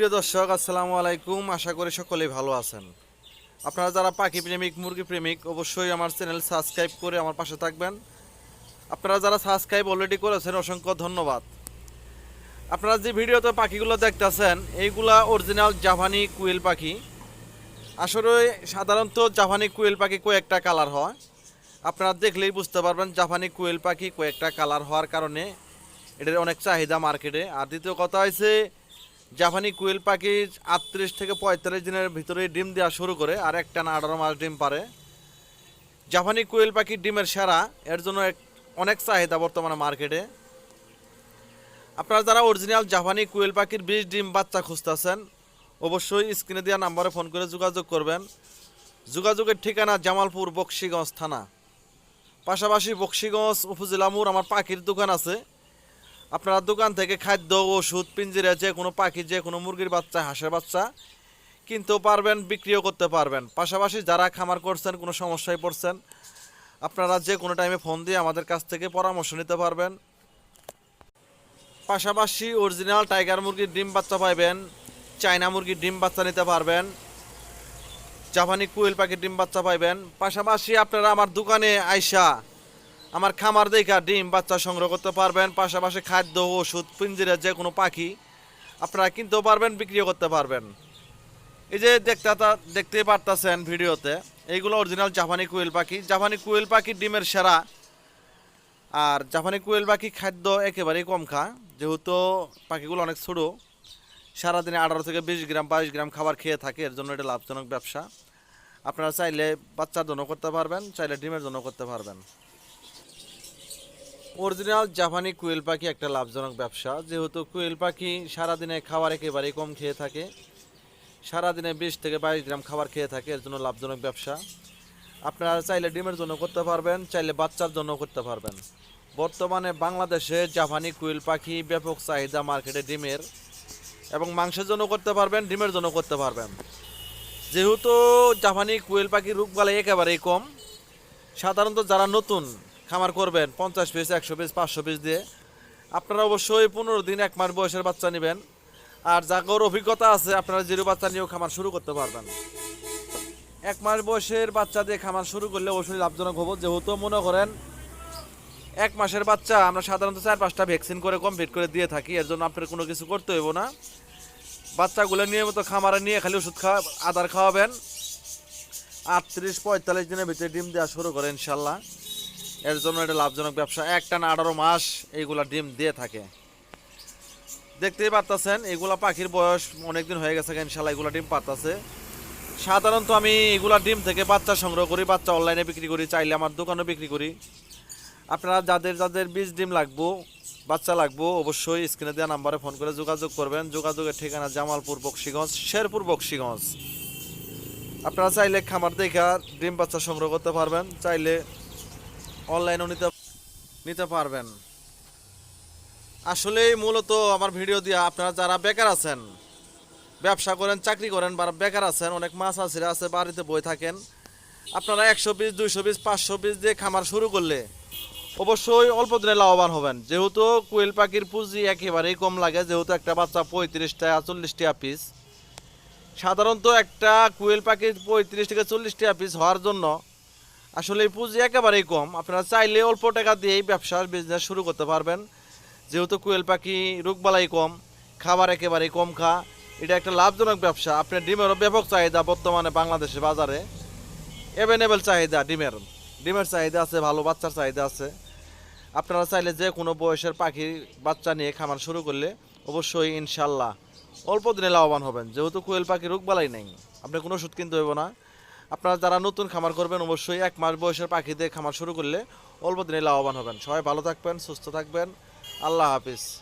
প্রিয় দর্শক, আসসালামু আলাইকুম। আশা করি সকলেই ভালো আছেন। আপনারা যারা পাখি প্রেমিক, মুরগি প্রেমিক, অবশ্যই আমার চ্যানেল সাবস্ক্রাইব করে আমার পাশে থাকবেন। আপনারা যারা সাবস্ক্রাইব অলরেডি করেছেন, অসংখ্য ধন্যবাদ। আপনারা যে ভিডিওতে পাখিগুলো দেখতেছেন, এইগুলা অরিজিনাল জাপানি কুয়েল পাখি। আসলে সাধারণত জাপানি কুয়েল পাখি কয়েকটা কালার হয়। আপনারা দেখলেই বুঝতে পারবেন, জাপানি কুয়েল পাখি কয়েকটা কালার হওয়ার কারণে এটার অনেক চাহিদা মার্কেটে আর দ্বিতীয় কথা হচ্ছে জাপানি কুয়েল পাখি আটত্রিশ থেকে পঁয়তাল্লিশ দিনের ভিতরে ডিম দেওয়া শুরু করে, আর একটা না আঠারো মাস ডিম পারে। জাপানি কুয়েল পাখির ডিমের সেরা, এর জন্য অনেক চাহিদা বর্তমানে মার্কেটে। আপনারা যারা অরিজিনাল জাপানি কুয়েল পাখির বীজ ডিম বাচ্চা খুঁজতেছেন, অবশ্যই স্ক্রিনে দেওয়া নাম্বারে ফোন করে যোগাযোগ করবেন। যোগাযোগের ঠিকানা জামালপুর বক্সিগঞ্জ থানা। পাশাপাশি বক্সিগঞ্জ উপজেলা মোড়, আমার পাখির দোকান আছে। আপনারা দোকান থেকে খাদ্য, ওষুধ, পিঞ্জিরা, যে কোনো পাখি, যে কোনো মুরগির বাচ্চা, হাঁসের বাচ্চা কিনতেও পারবেন, বিক্রিও করতে পারবেন। পাশাপাশি যারা খামার করছেন, কোনো সমস্যায় পড়ছেন, আপনারা যে কোনো টাইমে ফোন দিয়ে আমাদের কাছ থেকে পরামর্শ নিতে পারবেন। পাশাপাশি অরিজিনাল টাইগার মুরগির ডিম বাচ্চা পাইবেন, চায়না মুরগির ডিম বাচ্চা নিতে পারবেন, জাপানি কুয়েল পাখির ডিম বাচ্চা পাইবেন। পাশাপাশি আপনারা আমার দোকানে আইসা আমার খামার দেখা ডিম বাচ্চা সংগ্রহ করতে পারবেন, পাশাপাশি খাদ্য, ওষুধ, পিঞ্জিরা, যে কোনো পাখি আপনারা কিনতেও পারবেন, বিক্রিও করতে পারবেন। এই যে দেখতে দেখতেই পারতেছেন ভিডিওতে, এইগুলো অরিজিনাল জাপানি কুয়েল পাখি। জাপানি কুয়েল পাখি ডিমের সেরা। আর জাপানি কুয়েল পাখি খাদ্য একেবারেই কম খায় যেহেতু পাখিগুলো অনেক ছোটো। সারাদিনে আঠারো থেকে বিশ গ্রাম, বাইশ গ্রাম খাবার খেয়ে থাকে, এর জন্য এটা লাভজনক ব্যবসা। আপনারা চাইলে বাচ্চার জন্য করতে পারবেন, চাইলে ডিমের জন্য করতে পারবেন। অরিজিনাল জাপানি কুয়েল পাখি একটা লাভজনক ব্যবসা। যেহেতু কুয়েল পাখি সারাদিনে খাবার একেবারেই কম খেয়ে থাকে, সারাদিনে বিশ থেকে বাইশ গ্রাম খাবার খেয়ে থাকে, এর জন্য লাভজনক ব্যবসা। আপনারা চাইলে ডিমের জন্য করতে পারবেন, চাইলে বাচ্চার জন্য করতে পারবেন। বর্তমানে বাংলাদেশে জাপানি কুইল পাখি ব্যাপক চাহিদা মার্কেটে ডিমের এবং মাংসের জন্য করতে পারবেন, ডিমের জন্য করতে পারবেন। যেহেতু জাপানি কুয়েল পাখির রোগবালাই একেবারেই কম, সাধারণত যারা নতুন খামার করবেন, পঞ্চাশ পিস একশো পিস পাঁচশো পিস দিয়ে। আপনারা অবশ্যই পনেরো দিন, এক মাস বয়সের বাচ্চা নেবেন। আর যাগর অভিজ্ঞতা আছে, আপনারা জিরো বাচ্চা নিয়েও খামার শুরু করতে পারবেন। এক মাস বয়সের বাচ্চা দিয়ে খামার শুরু করলে অবশ্যই লাভজনক হব। যেহেতু মনে করেন, এক মাসের বাচ্চা আমরা সাধারণত চার পাঁচটা ভ্যাকসিন করে কমপ্লিট করে দিয়ে থাকি, এর জন্য আপনার কোনো কিছু করতে হইব না। বাচ্চাগুলো নিয়মিত খামারে নিয়ে খালি ওষুধ খাওয়া, আদার খাওয়াবেন। আটত্রিশ, পঁয়তাল্লিশ দিনের ভিতরে ডিম দেওয়া শুরু করে ইনশাল্লাহ। এর জন্য এটা লাভজনক ব্যবসা। একটা না আঠারো মাস এইগুলা ডিম দিয়ে থাকে। দেখতেই পারতেছেন, এগুলা পাখির বয়স অনেকদিন হয়ে গেছে ইনশাল্লাহ এগুলা ডিম পারতাছে। সাধারণত আমি এগুলা ডিম থেকে বাচ্চা সংগ্রহ করি, বাচ্চা অনলাইনে বিক্রি করি, চাইলে আমার দোকানেও বিক্রি করি। আপনারা যাদের যাদের বীজ ডিম লাগবো, বাচ্চা লাগবো, অবশ্যই স্ক্রিনে দেওয়া নাম্বারে ফোন করে যোগাযোগ করবেন। যোগাযোগের ঠিকানা জামালপুর বক্সিগঞ্জ, শেরপুর বক্সিগঞ্জ। আপনারা চাইলে খামার দেখা ডিম বাচ্চা সংগ্রহ করতে পারবেন, চাইলে অনলাইনেও নিতে নিতে পারবেন। আসলে মূলত আমার ভিডিও দিয়ে আপনারা যারা বেকার আছেন, ব্যবসা করেন, চাকরি করেন, বা বেকার আছেন, অনেক মাছ আছে আছে, বাড়িতে বই থাকেন, আপনারা একশো পিস, দুইশো পিস, পাঁচশো পিস দিয়ে খামার শুরু করলে অবশ্যই অল্প দিনে লাভবান হবেন। যেহেতু কোয়েল পাখির পুঁজি একেবারেই কম লাগে, যেহেতু একটা বাচ্চা পঁয়ত্রিশটা টাকা, চল্লিশ টাকা পিস সাধারণত একটা কোয়েল পাখির পঁয়ত্রিশ থেকে চল্লিশ টাকা পিস হওয়ার জন্য আসলে পুঁজি একেবারেই কম। আপনারা চাইলে অল্প টাকা দিয়েই ব্যবসার বিজনেস শুরু করতে পারবেন। যেহেতু কোয়েল পাখি রোগবালাই কম, খাবার একেবারেই কম খা, এটা একটা লাভজনক ব্যবসা। আপনার ডিমেরও ব্যাপক চাহিদা বর্তমানে বাংলাদেশের বাজারে। অ্যাভেলেবেল চাহিদা ডিমের। ডিমের চাহিদা আছে, ভালো বাচ্চার চাহিদা আছে। আপনারা চাইলে যে কোনো বয়সের পাখির বাচ্চা নিয়ে খামার শুরু করলে অবশ্যই ইনশাল্লাহ অল্প দিনে লাভবান হবেন। যেহেতু কোয়েল পাখি রোগবালাই নেই, আপনি কোনো ওষুধ কিনতে হইব না। আপনারা যারা নতুন খামার করবেন, অবশ্যই এক মাস বয়সের পাখি দিয়ে খামার শুরু করলে অল্প দিনে লাভবান হবেন। সবাই ভালো থাকবেন, সুস্থ থাকবেন। আল্লাহ হাফিজ।